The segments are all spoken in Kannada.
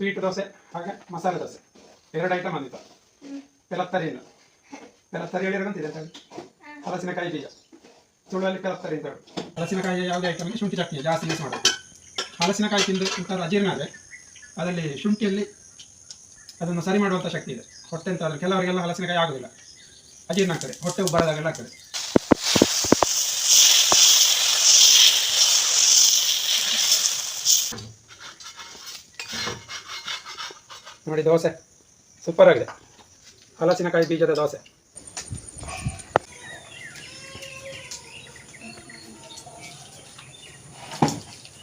ಸ್ವೀಟ್ ದೋಸೆ, ಹಾಗೆ ಮಸಾಲೆ ದೋಸೆ. ಎರಡು ಐಟಮ್ ಅಂದಿತ್ತು ಪೆಲತ್ತರಿಯಿಂದ ಪೆಲತ್ತರಿ ಹೇಳಿರಂತಿದೆ ಅಂತ ಹೇಳಿ ಹಲಸಿನಕಾಯಿ ಬೀಜ. ತುಳುವಲ್ಲಿ ಪೆಲತ್ತರಿ ಅಂತ ಹೇಳಿ. ಹಲಸಿನಕಾಯಿ ಯಾವುದೇ ಐಟಮ್ಗೆ ಶುಂಠಿ ಚಟ್ನಿ ಜಾಸ್ತಿ ಯೂಸ್ ಮಾಡೋದು. ಹಲಸಿನಕಾಯಿ ತಿಂದು ಒಂಥರ ಅಜೀರ್ಣ ಆದರೆ ಅದರಲ್ಲಿ ಶುಂಠಿಯಲ್ಲಿ ಅದನ್ನು ಸರಿ ಮಾಡುವಂಥ ಶಕ್ತಿ ಇದೆ. ಹೊಟ್ಟೆ ಅಂತ ಕೆಲವರಿಗೆಲ್ಲ ಹಲಸಿನಕಾಯಿ ಆಗೋದಿಲ್ಲ. ಅಜೀರ್ಣ ಆಗ್ತದೆ. ಹೊಟ್ಟೆ ಉಬ್ಬರದಾಗೆಲ್ಲ ಆಗ್ತದೆ. ನೋಡಿ, ದೋಸೆ. ಸೂಪರ್ ಆಗಿದೆ. ಹಲಸಿನಕಾಯಿ ಬೀಜದ ದೋಸೆ.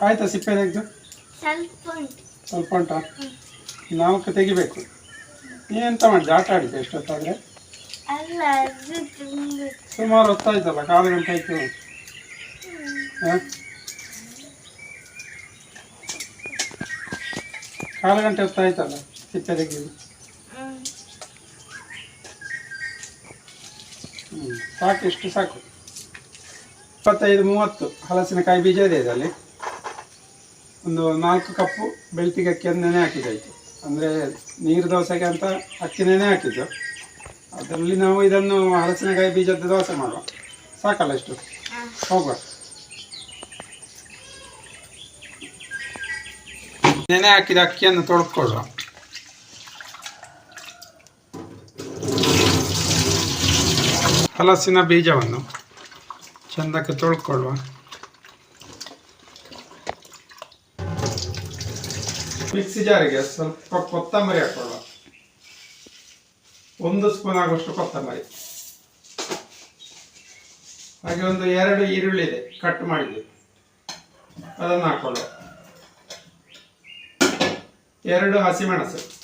ಆಯ್ತಾ ಸಿಪ್ಪೆ ತೆಗೆದು? ಸ್ವಲ್ಪ ಉಂಟ? ನಾವು ತೆಗಿಬೇಕು. ಏನಂತ ಮಾಡಿದೆ? ಆಟ ಆಡಿದ್ದೆ ಎಷ್ಟೊತ್ತಾದರೆ? ಸುಮಾರು ಹೊತ್ತಾಯ್ತಲ್ಲ, ಕಾಲು ಗಂಟೆ ಆಯ್ತು. ಹಾಂ? ಕಾಲು ಗಂಟೆ ಹೊತ್ತಾಯ್ತಲ್ಲ. ಹ್ಞೂ ಸಾಕು ಇಷ್ಟು ಸಾಕು. ಇಪ್ಪತ್ತೈದು, ಮೂವತ್ತು ಹಲಸಿನಕಾಯಿ ಬೀಜ ಇದೆ ಇದರಲ್ಲಿ. ಒಂದು ನಾಲ್ಕು ಕಪ್ಪು ಬೆಳ್ತಿಗೆ ಅಕ್ಕಿಯನ್ನು ನೆನೆ ಹಾಕಿದ್ದಾಯಿತು. ಅಂದರೆ ನೀರು ದೋಸೆಗೆ ಅಂತ ಅಕ್ಕಿ ನೆನೆ ಹಾಕಿದ್ದು. ಅದರಲ್ಲಿ ನಾವು ಇದನ್ನು ಹಲಸಿನಕಾಯಿ ಬೀಜದ ದೋಸೆ ಮಾಡುವ. ಸಾಕಲ್ಲ ಇಷ್ಟು. ಹೋಗುವ. ನೆನೆ ಹಾಕಿದ ಅಕ್ಕಿಯನ್ನು ತೊಳ್ಕೊಳ್ಳುವ. ಹಲಸಿನ ಬೀಜವನ್ನು ಚಂದಕ್ಕೆ ತೊಳ್ಕೊಳ್ಳುವ. ಮಿಕ್ಸಿ ಜಾರಿಗೆ ಸ್ವಲ್ಪ ಕೊತ್ತಂಬರಿ ಹಾಕೊಳ್ಳುವ. ಒಂದು ಸ್ಪೂನ್ ಆಗುವಷ್ಟು ಕೊತ್ತಂಬರಿ. ಹಾಗೆ ಒಂದು ಎರಡು ಈರುಳ್ಳಿ ಇದೆ, ಕಟ್ ಮಾಡಿದ್ದು ಅದನ್ನು ಹಾಕೊಳ್ಳುವ. ಎರಡು ಹಸಿಮೆಣಸು.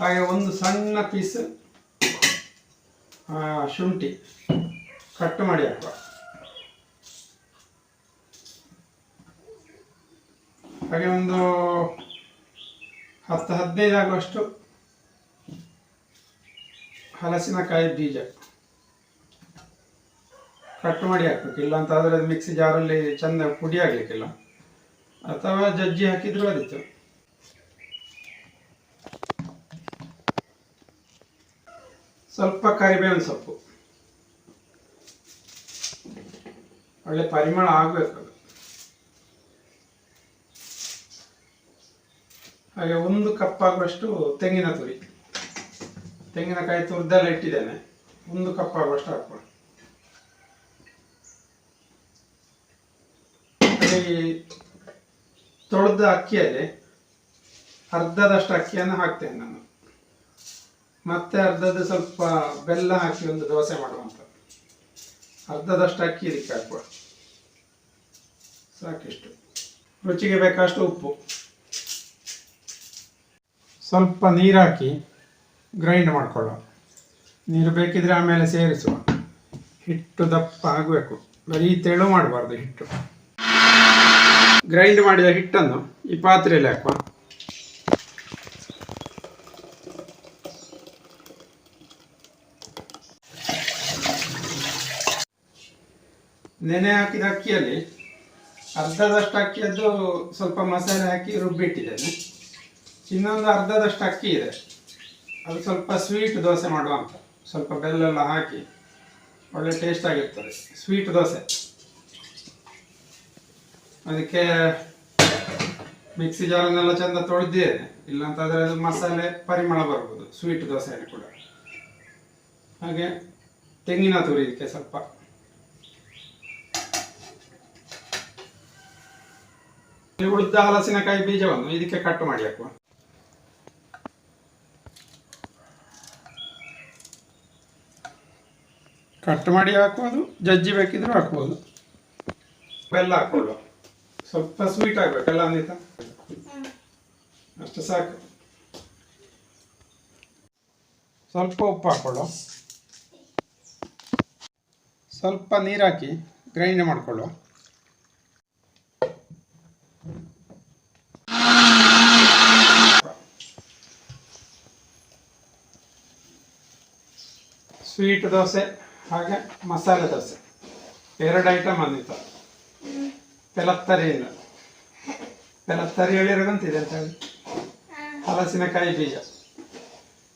ಹಾಗೆ ಒಂದು ಸಣ್ಣ ಪೀಸ್ ಶುಂಠಿ ಕಟ್ ಮಾಡಿ ಹಾಕುವ. ಹಾಗೆ ಒಂದು ಹತ್ತು ಹದಿನೈದು ಆಗುವಷ್ಟು ಹಲಸಿನಕಾಯಿ ಬೀಜ ಕಟ್ ಮಾಡಿ ಹಾಕಬೇಕು. ಇಲ್ಲ ಅಂತ ಆದರೆ ಅದು ಮಿಕ್ಸಿ ಜಾರಲ್ಲಿ ಚೆಂದ ಪುಡಿ ಆಗಲಿಕ್ಕಿಲ್ಲ. ಅಥವಾ ಜಜ್ಜಿ ಹಾಕಿದರೂ ಆದಿತ್ತು ಸ್ವಲ್ಪ ಕರಿಬೇವಿನ ಸೊಪ್ಪು. ಒಳ್ಳೆ ಪರಿಮಳ ಆಗಬೇಕು ಹಾಗೆ ಒಂದು ಕಪ್ ಆಗುವಷ್ಟು ತೆಂಗಿನ ತುರಿ. ತೆಂಗಿನಕಾಯಿ ತುರಿದೆಲ್ಲ ಇಟ್ಟಿದ್ದೇನೆ. ಒಂದು ಕಪ್ ಆಗುವಷ್ಟು ಈ ತೊಳೆದ ಅಕ್ಕಿಯಲ್ಲಿ ಅರ್ಧದಷ್ಟು ಅಕ್ಕಿಯನ್ನು ಹಾಕ್ತೇನೆ ನಾನು. ಮತ್ತೆ ಅರ್ಧದ್ದು ಸ್ವಲ್ಪ ಬೆಲ್ಲ ಹಾಕಿ ಒಂದು ದೋಸೆ ಮಾಡುವಂಥದ್ದು ಅರ್ಧದಷ್ಟು ಅಕ್ಕಿ ಇದಕ್ಕೆ ಹಾಕುವ. ಸಾಕಿಷ್ಟು. ರುಚಿಗೆ ಬೇಕಷ್ಟು ಉಪ್ಪು. ಸ್ವಲ್ಪ ನೀರು ಹಾಕಿ ಗ್ರೈಂಡ್ ಮಾಡಿಕೊಳ್ಳುವ. ನೀರು ಬೇಕಿದ್ರೆ ಆಮೇಲೆ ಸೇರಿಸುವ. ಹಿಟ್ಟು ದಪ್ಪ ಆಗಬೇಕು. ಬರೀ ತೆಳು ಮಾಡಬಾರ್ದು ಹಿಟ್ಟು. ಗ್ರೈಂಡ್ ಮಾಡಿದ ಹಿಟ್ಟನ್ನು ಈ ಪಾತ್ರೆಯಲ್ಲಿ ಹಾಕುವ. ನೆನೆ ಹಾಕಿದ ಅಕ್ಕಿಯಲ್ಲಿ ಅರ್ಧದಷ್ಟು ಅಕ್ಕಿಯದ್ದು ಸ್ವಲ್ಪ ಮಸಾಲೆ ಹಾಕಿ ರುಬ್ಬಿಟ್ಟಿದ್ದೇನೆ. ಇನ್ನೊಂದು ಅರ್ಧದಷ್ಟು ಅಕ್ಕಿ ಇದೆ. ಅದು ಸ್ವಲ್ಪ ಸ್ವೀಟ್ ದೋಸೆ ಮಾಡುವ ಅಂತ ಸ್ವಲ್ಪ ಬೆಲ್ಲ ಎಲ್ಲ ಹಾಕಿ ಒಳ್ಳೆ ಟೇಸ್ಟ್ ಆಗಿರ್ತದೆ. ಸ್ವೀಟ್ ದೋಸೆ. ಅದಕ್ಕೆ ಮಿಕ್ಸಿ ಜಾರನ್ನೆಲ್ಲ ಚೆಂದ ತೊಳೆದಿದ್ದೇನೆ. ಇಲ್ಲಾಂತಾದರೆ ಅದು ಮಸಾಲೆ ಪರಿಮಳ ಬರ್ಬೋದು ಸ್ವೀಟ್ ದೋಸೆಯಲ್ಲಿ ಕೂಡ. ಹಾಗೆ ತೆಂಗಿನ ತುರಿ ಇದಕ್ಕೆ ಸ್ವಲ್ಪ ಉಳಿದ ಹಲಸಿನಕಾಯಿ ಬೀಜವನ್ನು ಇದಕ್ಕೆ ಕಟ್ ಮಾಡಿ ಹಾಕುವ ಕಟ್ ಮಾಡಿ ಹಾಕುವುದು ಜಜ್ಜಿ ಬೇಕಿದ್ರೂ ಹಾಕ್ಬೋದು ಬೆಲ್ಲ ಹಾಕೊಳ್ಳುವ ಸ್ವಲ್ಪ ಸ್ವೀಟ್ ಆಗ್ಬೇಕಲ್ಲ ಅಂದಿತ ಅಷ್ಟು ಸಾಕು. ಸ್ವಲ್ಪ ಉಪ್ಪು ಹಾಕೊಳ್ಳುವ. ಸ್ವಲ್ಪ ನೀರು ಹಾಕಿ ಗ್ರೈಂಡ್ ಮಾಡಿಕೊಳ್ಳುವ. ಸ್ವೀಟ್ ದೋಸೆ ಹಾಗೆ ಮಸಾಲೆ ದೋಸೆ. ಎರಡು ಐಟಮ್ ಅಂದಿತ್ತು ಪೆಲತ್ತರಿಯಿಂದ ಪೆಲತ್ತರಿ ಹೇಳಿರೋದಂತಿದೆ ಅಂತ ಹೇಳಿ. ಹಲಸಿನಕಾಯಿ ಬೀಜ.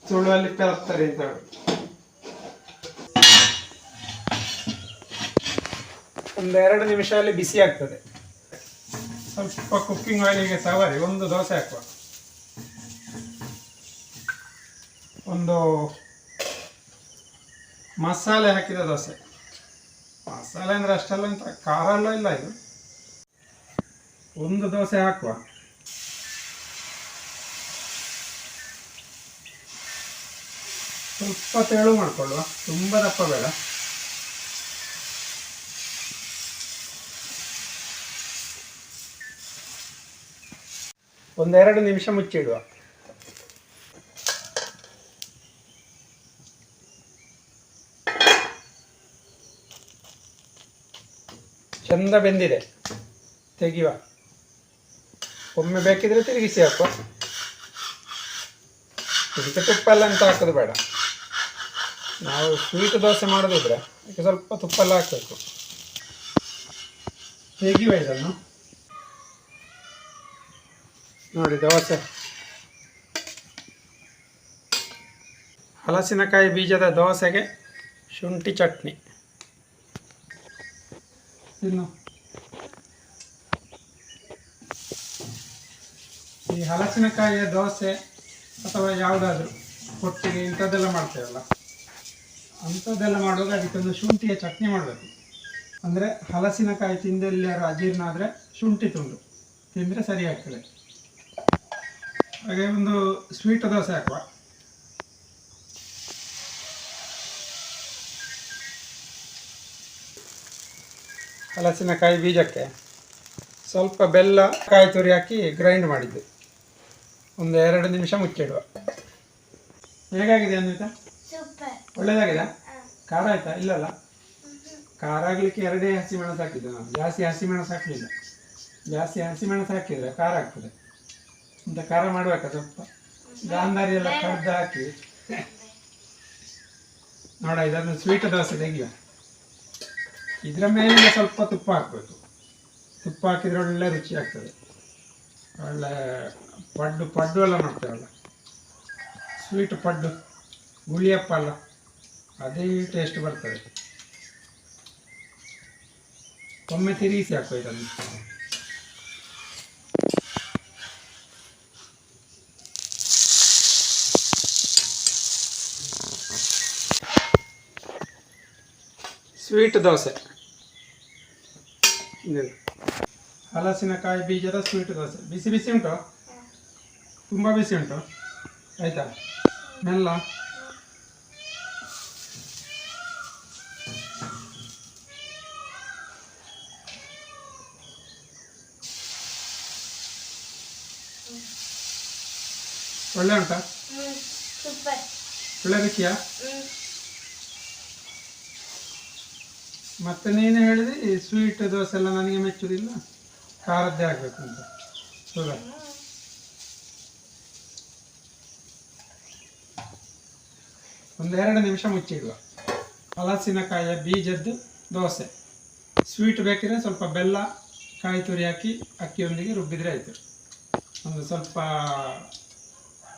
ಸುಳ್ಳುವಲ್ಲಿ ಪೆಲತ್ತರಿ ಅಂತ ಹೇಳಿ. ಎರಡು ನಿಮಿಷ ಅಲ್ಲಿ ಬಿಸಿ ಆಗ್ತದೆ. ಸ್ವಲ್ಪ ಕುಕ್ಕಿಂಗ್ ಆಯಿಲಿಗೆ ಸವರಿ ಒಂದು ದೋಸೆ ಹಾಕುವ. ಒಂದು ಮಸಾಲೆ ಹಾಕಿದ ದೋಸೆ. ಮಸಾಲೆ ಅಂದ್ರೆ ಅಷ್ಟೆಲ್ಲ ಅಂತ ಖಾರ ಎಲ್ಲ ಇಲ್ಲ ಇದು. ಒಂದು ದೋಸೆ ಹಾಕುವ. ಸ್ವಲ್ಪ ತೆಳು ಮಾಡ್ಕೊಳ್ಳುವ. ತುಂಬ ದಪ್ಪ ಬೇಡ. ಒಂದೆರಡು ನಿಮಿಷ ಮುಚ್ಚಿಡುವ. ಚಂದ ಬೆಂದಿದೆ. ತೆಗಿಯುವ. ಒಮ್ಮೆ ಬೇಕಿದ್ರೆ ತಿರುಗಿಸಿ ಹಾಕುವ. ಇದಕ್ಕೆ ತುಪ್ಪ ಅಂತ ಹಾಕೋದು ಬೇಡ. ನಾವು ಸ್ವೀಟ್ ದೋಸೆ ಮಾಡೋದಿದ್ರೆ ಅದಕ್ಕೆ ಸ್ವಲ್ಪ ತುಪ್ಪ ಎಲ್ಲ ಹಾಕಬೇಕು. ತೆಗಿಯುವ ಇದನ್ನು? ನೋಡಿ ದೋಸೆ. ಹಲಸಿನಕಾಯಿ ಬೀಜದ ದೋಸೆಗೆ ಶುಂಠಿ ಚಟ್ನಿ. ತಿನ್ನು. ಈ ಹಲಸಿನಕಾಯಿಯ ದೋಸೆ ಅಥವಾ ಯಾವುದಾದ್ರೂ ಕೊಟ್ಟಿಗೆ ಇಂಥದ್ದೆಲ್ಲ ಮಾಡ್ತೇವಲ್ಲ. ಅಂಥದ್ದೆಲ್ಲ ಮಾಡುವಾಗ ಅದಕ್ಕೊಂದು ಶುಂಠಿಯ ಚಟ್ನಿ ಮಾಡಬೇಕು. ಅಂದರೆ ಹಲಸಿನಕಾಯಿ ತಿಂದೆಲ್ಲಾರು ಅಜೀರ್ಣ ಆದರೆ ಶುಂಠಿ ತುಂಡು. ತಿಂದರೆ ಸರಿ ಹಾಗೆ ಒಂದು ಸ್ವೀಟ್ ದೋಸೆ ಹಾಕುವ. ಹಲಸಿನಕಾಯಿ ಬೀಜಕ್ಕೆ ಸ್ವಲ್ಪ ಬೆಲ್ಲ ಕಾಯಿ ತುರಿ ಹಾಕಿ ಗ್ರೈಂಡ್ ಮಾಡಿದ್ದೆ. ಒಂದು ಎರಡು ನಿಮಿಷ ಮುಚ್ಚಿಡುವ. ಹೇಗಾಗಿದೆ ಅನ್ವಿತಾ? ಒಳ್ಳೇದಾಗಿದೆ ಖಾರ ಆಯ್ತಾ? ಇಲ್ಲಲ್ಲ? ಖಾರ ಆಗಲಿಕ್ಕೆ ಎರಡೇ ಹಸಿಮೆಣಸು ಹಾಕಿದ್ದೆ ನಾನು. ಜಾಸ್ತಿ ಹಸಿಮೆಣಸು ಹಾಕಲಿಲ್ಲ. ಜಾಸ್ತಿ ಹಸಿಮೆಣಸು ಹಾಕಿದ್ರೆ ಖಾರ ಆಗ್ತದೆ. ಅಂತ ಖಾರ ಮಾಡಬೇಕಾ ಸ್ವಲ್ಪ? ಗಾಂಧಾರಿ ಎಲ್ಲ ಕಡ್ದು ಹಾಕಿ. ನೋಡ ಇದನ್ನು ಸ್ವೀಟ್ ದೋಸೆ ತೆಗಿಯುವ ಇದರ ಮೇಲೆ ಸ್ವಲ್ಪ ತುಪ್ಪ ಹಾಕಬೇಕು. ತುಪ್ಪ ಹಾಕಿದ್ರೆ ಒಳ್ಳೆ ರುಚಿ ಆಗ್ತದೆ. ಒಳ್ಳೆ ಪಡ್ಡು ಪಡ್ಡು ಎಲ್ಲ ಮಾಡ್ತೇವಲ್ಲ ಸ್ವೀಟ್ ಪಡ್ಡು ಗುಳಿಯಪ್ಪ ಅಲ್ಲ, ಅದೇ ಟೇಸ್ಟ್ ಬರ್ತದೆ. ಒಮ್ಮೆ ತಿರುಗಿಸಿ ಹಾಕೋ ಇದನ್ನು. ಸ್ವೀಟ್ ದೋಸೆ. ಹಲಸಿನಕಾಯಿ ಬೀಜದ ಸ್ವೀಟ್ ದೋಸೆ. ಬಿಸಿ ಬಿಸಿ ಉಂಟು? ತುಂಬ ಬಿಸಿ ಉಂಟು? ಆಯ್ತಾ? ಮೆಲ್ಲ? ಒಳ್ಳೆ ಉಂಟಾ? ಒಳ್ಳೆ ರುಚಿಯಾ? ಮತ್ತೆ ನೀನು ಈ ಸ್ವೀಟ್ ದೋಸೆ ಎಲ್ಲ ನನಗೆ ಮೆಚ್ಚುವುದಿಲ್ಲ ಖಾರದ್ದೇ ಆಗಬೇಕು ಅಂತ. ಹೌದಾ? ಒಂದೆರಡು ನಿಮಿಷ ಮುಚ್ಚಿಡುವ. ಹಲಸಿನಕಾಯಿಯ ಬೀಜದ್ದು ದೋಸೆ. ಸ್ವೀಟ್ ಬೇಕಿದ್ರೆ ಸ್ವಲ್ಪ ಬೆಲ್ಲ, ಕಾಯಿ ತುರಿ ಹಾಕಿ ಅಕ್ಕಿಯೊಂದಿಗೆ ರುಬ್ಬಿದ್ರೆ ಆಯಿತು. ಒಂದು ಸ್ವಲ್ಪ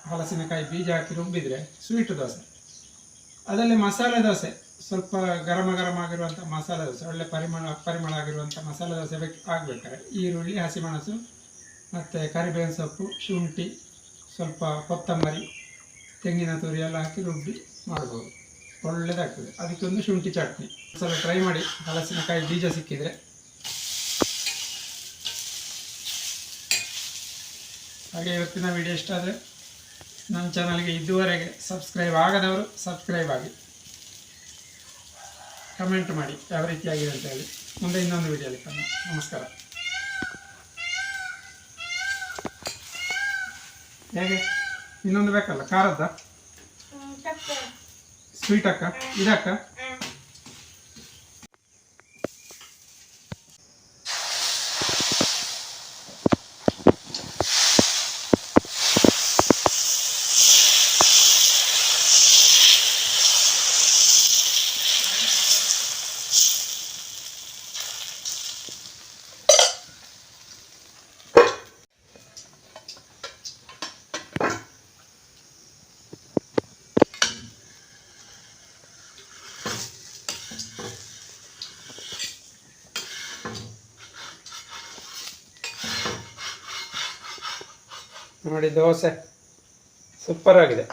ಹಲಸಿನಕಾಯಿ ಬೀಜ ಹಾಕಿ ರುಬ್ಬಿದ್ರೆ ಸ್ವೀಟ್ ದೋಸೆ. ಅದರಲ್ಲಿ ಮಸಾಲೆ ದೋಸೆ. ಸ್ವಲ್ಪ ಗರಮ ಗರಮ ಆಗಿರುವಂಥ ಮಸಾಲೆ ದೋಸೆ, ಒಳ್ಳೆ ಪರಿಮಳ ಪರಿಮಳ ಆಗಿರುವಂಥ ಮಸಾಲೆ ದೋಸೆ ಬೇಕು, ಆಗಬೇಕಾದ್ರೆ. ಈರುಳ್ಳಿ, ಹಸಿಮೆಣಸು, ಮತ್ತು ಕರಿಬೇವಿನ ಸೊಪ್ಪು, ಶುಂಠಿ, ಸ್ವಲ್ಪ ಕೊತ್ತಂಬರಿ, ತೆಂಗಿನ ತುರಿ ಎಲ್ಲ ಹಾಕಿ ರುಬ್ಬಿ ಮಾಡ್ಬೋದು. ಒಳ್ಳೆಯದಾಗ್ತದೆ ಅದಕ್ಕೊಂದು ಶುಂಠಿ ಚಟ್ನಿ. ಸ್ವಲ್ಪ ಟ್ರೈ ಮಾಡಿ, ಹಲಸಿನಕಾಯಿ ಬೀಜ ಸಿಕ್ಕಿದರೆ. ಹಾಗೆ ಇವತ್ತಿನ ವಿಡಿಯೋ ಇಷ್ಟ ಆದರೆ, ನನ್ನ ಚಾನಲ್ಗೆ ಇದುವರೆಗೆ ಸಬ್ಸ್ಕ್ರೈಬ್ ಆಗದವರು ಸಬ್ಸ್ಕ್ರೈಬ್ ಆಗಿ. ಕಮೆಂಟ್ ಮಾಡಿ ಯಾವ ರೀತಿಯಾಗಿದೆ ಅಂತ ಹೇಳಿ. ಮುಂದೆ ಇನ್ನೊಂದು ವಿಡಿಯೋಲಿ ಕಮ್ಮಿ ನಮಸ್ಕಾರ. ಹೇಗೆ? ಇನ್ನೊಂದು ಬೇಕಲ್ಲ? ಖಾರದ? ಸ್ವೀಟ್ ಅಕ್ಕ? ಇದಕ್ಕ? ನೋಡಿ ದೋಸೆ. ಸೂಪರ್ ಆಗಿದೆ.